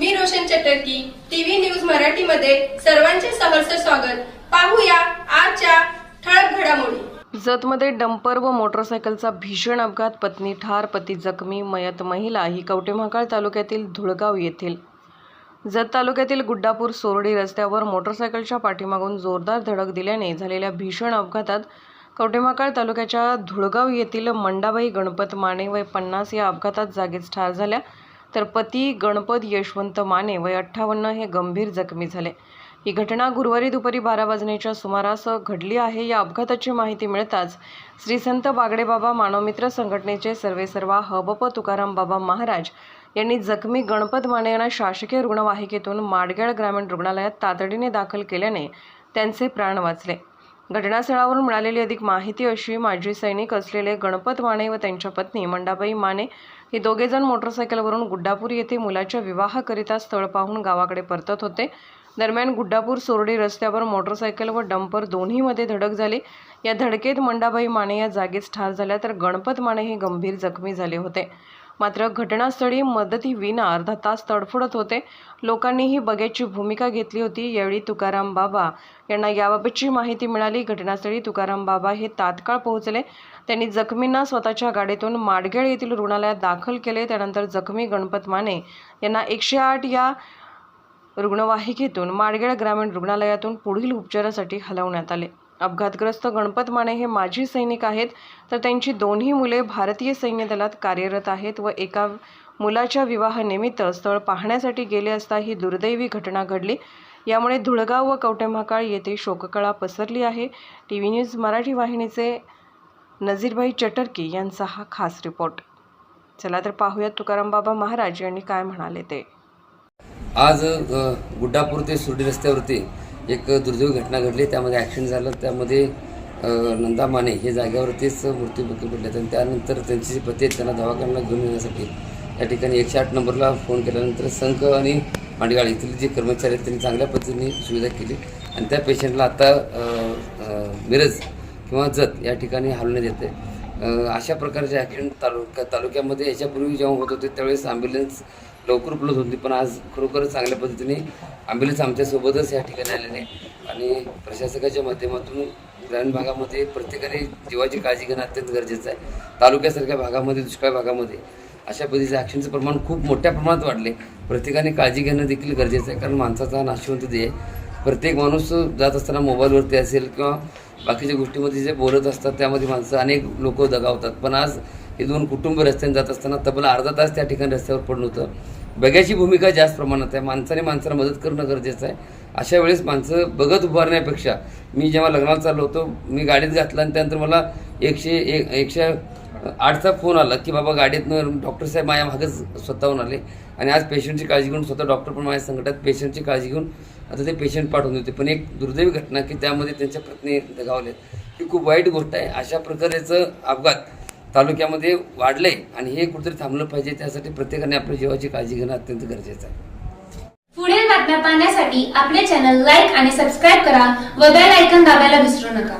चटर्की TV news मराठीमध्ये सर्वांचे सहर्ष स्वागत. पाहूया आजच्या ठळक घडामोडी. जतमध्ये डंपर व मोटरसायकलचा भीषण अपघात पत्नी ठार पती जखमी मयत महिला ही कवटेमहाकाळ तालुक्यातील धुळगाव येथील. जत तालुक्यातील गुड्डापूर सोरडी रस्त्यावर मोटरसायकलच्या पाठीमागून जोरदार धडक दिल्याने झालेल्या भीषण अपघातात कवटेमाकाळ तालुक्याच्या धुळगाव येथील मंडाबाई गणपत माने वय पन्नास या अपघातात जागीच ठार झाल्या. तर पती गणपत यशवंत माने वय अठ्ठावन्न हे गंभीर जखमी झाले. ही घटना गुरुवारी दुपारी बारा वाजण्याच्या सुमारास घडली आहे. या अपघाताची माहिती मिळताच श्री संत बागडेबाबा मानवमित्र संघटनेचे सर्वेसर्वा हबप तुकाराम बाबा महाराज यांनी जखमी गणपत माने यांना शासकीय रुग्णवाहिकेतून माडगेळ ग्रामीण रुग्णालयात तातडीने दाखल केल्याने त्यांचे प्राण वाचले. घटनास्थळावरून मिळालेली अधिक माहिती अशी माजी सैनिक असलेले गणपत माने व त्यांच्या पत्नी मंडाबाई माने हे दोघेजण मोटरसायकलवरून गुड्डापूर येथे मुलाच्या विवाहाकरिता स्थळ पाहून गावाकडे परतत होते. दरम्यान गुड्डापूर सोरडी रस्त्यावर मोटरसायकल व डंपर दोन्हीमध्ये धडक झाली. या धडकेत मंडाबाई माने या जागीच ठार झाल्या तर गणपत माने हे गंभीर जखमी झाले होते. मात्र घटनास्थळी मदतीविना अर्धा तास तडफडत होते. लोकांनीही बघ्याची भूमिका घेतली होती. यावेळी तुकाराम बाबा यांना याबाबतची माहिती मिळाली. घटनास्थळी तुकाराम बाबा हे तात्काळ पोहोचले. त्यांनी जखमींना स्वतःच्या गाडीतून माडगेळ येथील रुग्णालयात दाखल केले. त्यानंतर जखमी गणपत माने यांना एकशे आठ या रुग्णवाहिकेतून माडगेळ ग्रामीण रुग्णालयातून पुढील उपचारासाठी हलवण्यात आले. अपघातग्रस्त गणपत माने हे माजी सैनिक आहेत. तर त्यांची दोन्ही मुले भारतीय सैन्य दलात कार्यरत आहेत व एका मुलाच्या विवाहानिमित्त स्थळ पाहण्यासाठी गेले असता ही दुर्दैवी घटना घडली. यामुळे धुळगाव व कवटेमहाकाळ येथे शोककळा पसरली आहे. टी व्ही न्यूज मराठी वाहिनीचे नजीरभाई चटर्की यांचा हा खास रिपोर्ट. चला तर पाहूयात तुकाराम बाबा महाराज यांनी काय म्हणाले ते. आज गुड्डापूर ते सुर्डी रस्त्यावरती एक दुर्दैवी घटना घडली त्यामध्ये ॲक्सिडेंट झालं त्यामध्ये नंदा माने हे जागेवरतीच मृत्यूमुखी पडले आणि त्यानंतर त्यांचे जे पती आहेत त्यांना दवाखान्याला घेऊन येण्यासाठी या ठिकाणी एकशे आठ नंबरला फोन केल्यानंतर संख आणि मांडगाळ येथील जे कर्मचारी आहेत त्यांनी चांगल्या पद्धतीने सुविधा केली. आणि त्या पेशंटला आता मिरज किंवा जत या ठिकाणी हलवण्यात येते. अशा प्रकारचे ॲक्सिडेंट तालुक्या तालुक्यामध्ये याच्यापूर्वी जेव्हा होत होते त्यावेळेस ॲम्ब्युलन्स लवकर उपलब्ध होती. पण आज खरोखरच चांगल्या पद्धतीने ॲम्ब्युलन्स आमच्यासोबतच या ठिकाणी आलेले आणि प्रशासकाच्या माध्यमातून ग्रामीण भागामध्ये प्रत्येकाने जीवाची काळजी घेणं अत्यंत गरजेचं आहे. तालुक्यासारख्या भागामध्ये दुष्काळ भागामध्ये अशा पद्धतीचं ॲक्शनचं प्रमाण खूप मोठ्या प्रमाणात वाढले. प्रत्येकाने काळजी घेणं देखील गरजेचं आहे. कारण माणसाचा हा नाशवंत देय आहे. प्रत्येक माणूस जात असताना मोबाईलवरती असेल किंवा बाकीच्या गोष्टीमध्ये जे बोलत असतात त्यामध्ये माणसं अनेक लोक दगावतात. पण आज हे दोन कुटुंब रस्त्याने जात असताना तब्बल अर्धा तास त्या ठिकाणी रस्त्यावर पडलं होतं. बघ्याची भूमिका जास्त प्रमाणात आहे. माणसाने माणसाला मदत करणं गरजेचं आहे. अशा वेळेस माणसं बघत उभारण्यापेक्षा मी जेव्हा लग्नाला चाललो होतो मी गाडीत घातला आणि त्यानंतर मला एकशे एक एकशे आठचा फोन आला की बाबा गाडीतनं डॉक्टर साहेब माझ्या मागच स्वतःहून आले. आणि आज पेशंटची काळजी घेऊन स्वतः डॉक्टर पण माझ्या संकटात पेशंटची काळजी घेऊन आता ते पेशंट पाठवून देते पण एक दुर्दैवी घटना की त्यामध्ये त्यांच्या पत्नी दगावले ही खूप वाईट गोष्ट आहे. अशा प्रकारेचं अपघात तालुक्यामध्ये वाढलंय आणि हे कुठेतरी थांबलं पाहिजे. त्यासाठी प्रत्येकाने आपल्या जीवाची काळजी घेणं अत्यंत गरजेचं आहे. पुढील बातम्या पाहण्यासाठी आपले चॅनल लाईक आणि सबस्क्राईब करा व बेल आयकन दाबायला विसरू नका.